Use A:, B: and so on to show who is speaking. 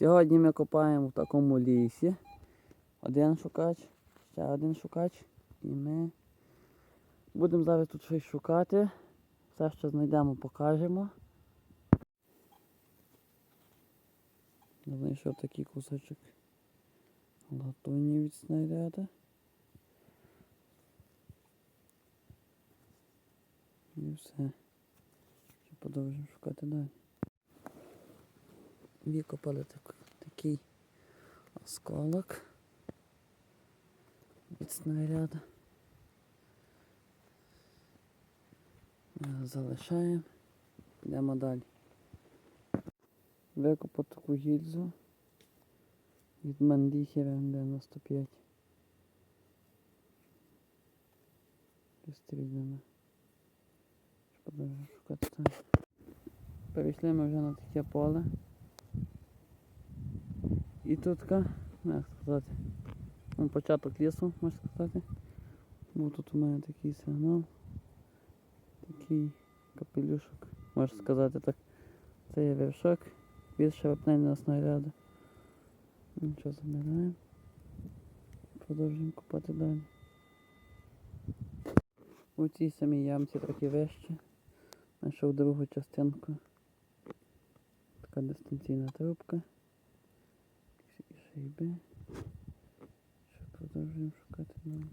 A: Сьогодні ми копаємо в такому лісі. Один шукач, ще один шукач. І ми будемо зараз тут щось шукати. Все, що знайдемо, покажемо. Знайшов такий кусочок латуні від снаряда. І все. Ще продовжимо шукати далі. Викопали так, такий осколок від снаряду. Залишаємо. Йдемо далі. Викопав таку гільзу від Мандіхера 95. Розстріляна. Продовжуємо шукати. Перейшли ми вже на таке поле. І тут, ка, ну, як сказати, ну, початок лісу, можна сказати. Був тут у мене такий сигнал. Такий капелюшок, можна сказати так. Це є вершок від шарапнельного снаряду. Нічого забираємо. Продовжуємо купати далі. У цій самій ямці трохи вище. Знайшов другу частинку. Така дистанційна трубка. І шайби. Що продовжуємо шукати далі.